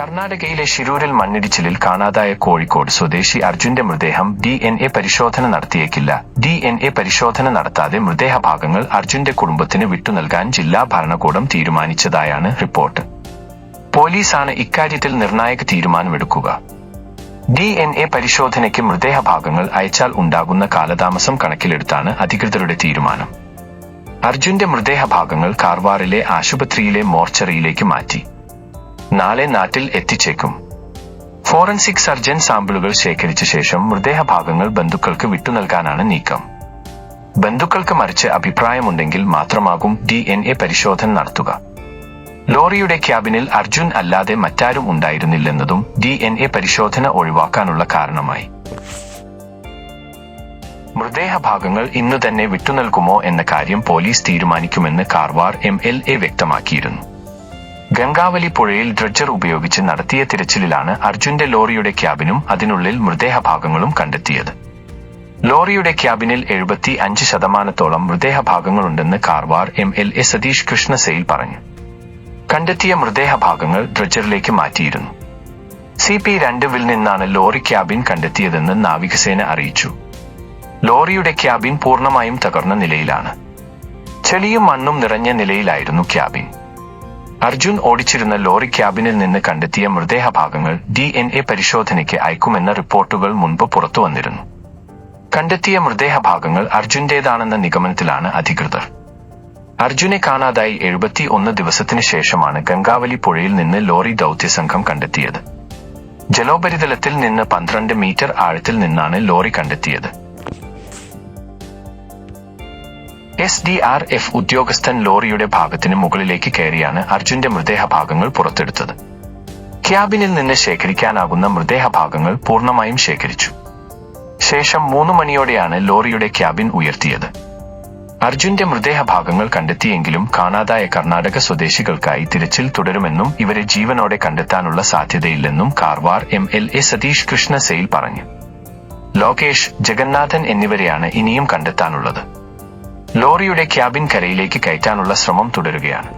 കർണാടകയിലെ ശിരൂരിൽ മണ്ണിടിച്ചിലിൽ കാണാതായ കോഴിക്കോട് സ്വദേശി അർജുന്റെ മൃതദേഹം ഡി എൻ എ പരിശോധന നടത്തിയേക്കില്ല. ഡി എൻ എ പരിശോധന നടത്താതെ മൃതദേഹ ഭാഗങ്ങൾ അർജുന്റെ കുടുംബത്തിന് വിട്ടു നൽകാൻ ജില്ലാ ഭരണകൂടം തീരുമാനിച്ചതായാണ് റിപ്പോർട്ട്. പോലീസാണ് ഇക്കാര്യത്തിൽ നിർണായക തീരുമാനമെടുക്കുക. ഡി എൻ എ പരിശോധനയ്ക്ക് മൃതദേഹ ഭാഗങ്ങൾ അയച്ചാൽ ഉണ്ടാകുന്ന കാലതാമസം കണക്കിലെടുത്താണ് അധികൃതരുടെ തീരുമാനം. അർജുന്റെ മൃതദേഹ ഭാഗങ്ങൾ കാർവാറിലെ ആശുപത്രിയിലെ മോർച്ചറിയിലേക്ക് മാറ്റി. നാളെ നാട്ടിൽ എത്തിച്ചേക്കും. ഫോറൻസിക് സർജൻ സാമ്പിളുകൾ ശേഖരിച്ച ശേഷം മൃതദേഹ ഭാഗങ്ങൾ ബന്ധുക്കൾക്ക് വിട്ടുനൽകാനാണ് നീക്കം. ബന്ധുക്കൾക്ക് മറിച്ച് അഭിപ്രായമുണ്ടെങ്കിൽ മാത്രമാകും ഡി എൻ എ പരിശോധന നടത്തുക. ലോറിയുടെ ക്യാബിനിൽ അർജുൻ അല്ലാതെ മറ്റാരും ഉണ്ടായിരുന്നില്ലെന്നതും ഡി എൻ എ പരിശോധന ഒഴിവാക്കാനുള്ള കാരണമായി. മൃതദേഹ ഭാഗങ്ങൾ ഇന്നു തന്നെ വിട്ടുനൽകുമോ എന്ന കാര്യം പോലീസ് തീരുമാനിക്കുമെന്ന് കാർവാർ എം എൽ എ വ്യക്തമാക്കിയിരുന്നു. ഗംഗാവലി പുഴയിൽ ഡ്രഡ്ജർ ഉപയോഗിച്ച് നടത്തിയ തിരച്ചിലിലാണ് അർജുന്റെ ലോറിയുടെ ക്യാബിനും അതിനുള്ളിൽ മൃതദേഹഭാഗങ്ങളും കണ്ടെത്തിയത്. ലോറിയുടെ ക്യാബിനിൽ എഴുപത്തി അഞ്ച് ശതമാനത്തോളം മൃതദേഹ ഭാഗങ്ങളുണ്ടെന്ന് Karwar M L A Satish കൃഷ്ണസെയിൽ പറഞ്ഞു. കണ്ടെത്തിയ മൃതദേഹഭാഗങ്ങൾ ഡ്രഡ്ജറിലേക്ക് മാറ്റിയിരുന്നു. സി പി രണ്ടുവിൽ നിന്നാണ് ലോറി ക്യാബിൻ കണ്ടെത്തിയതെന്ന് നാവികസേന അറിയിച്ചു. ലോറിയുടെ ക്യാബിൻ പൂർണമായും തകർന്ന നിലയിലാണ്. ചെളിയും മണ്ണും നിറഞ്ഞ നിലയിലായിരുന്നു ക്യാബിൻ. അർജുൻ ഓടിച്ചിരുന്ന ലോറി ക്യാബിനിൽ നിന്ന് കണ്ടെത്തിയ മൃതദേഹ ഭാഗങ്ങൾ ഡി എൻ എ പരിശോധനയ്ക്ക് അയക്കുമെന്ന റിപ്പോർട്ടുകൾ മുൻപ് പുറത്തുവന്നിരുന്നു കണ്ടെത്തിയ മൃതദേഹ ഭാഗങ്ങൾ അർജുന്റേതാണെന്ന നിഗമനത്തിലാണ് അധികൃതർ. അർജുനെ കാണാതായി എഴുപത്തി ഒന്ന് ദിവസത്തിനു ശേഷമാണ് ഗംഗാവലി പുഴയിൽ നിന്ന് ലോറി ദൗത്യസംഘം കണ്ടെത്തിയത്. ജലോപരിതലത്തിൽ നിന്ന് പന്ത്രണ്ട് മീറ്റർ ആഴത്തിൽ നിന്നാണ് ലോറി കണ്ടെത്തിയത്. എസ് ഡി ആർ എഫ് ഉദ്യോഗസ്ഥൻ ലോറിയുടെ ഭാഗത്തിന് മുകളിലേക്ക് കയറിയാണ് അർജുന്റെ മൃതദേഹ ഭാഗങ്ങൾ പുറത്തെടുത്തത്. ക്യാബിനിൽ നിന്ന് ശേഖരിക്കാനാകുന്ന മൃതദേഹ ഭാഗങ്ങൾ പൂർണമായും ശേഖരിച്ചു. ശേഷം മൂന്ന് മണിയോടെയാണ് ലോറിയുടെ ക്യാബിൻ ഉയർത്തിയത്. അർജുന്റെ മൃതദേഹ ഭാഗങ്ങൾ കണ്ടെത്തിയെങ്കിലും കാണാതായ കർണാടക സ്വദേശികൾക്കായി തിരച്ചിൽ തുടരുമെന്നും ഇവരെ ജീവനോടെ കണ്ടെത്താനുള്ള സാധ്യതയില്ലെന്നും Karwar M L A Satish Krishna Sail പറഞ്ഞു. ലോകേഷ് ജഗന്നാഥൻ എന്നിവരെയാണ് ഇനിയും കണ്ടെത്താനുള്ളത്. ലോറിയുടെ ക്യാബിൻ കരയിലേക്ക് കയറ്റാനുള്ള ശ്രമം തുടരുകയാണ്.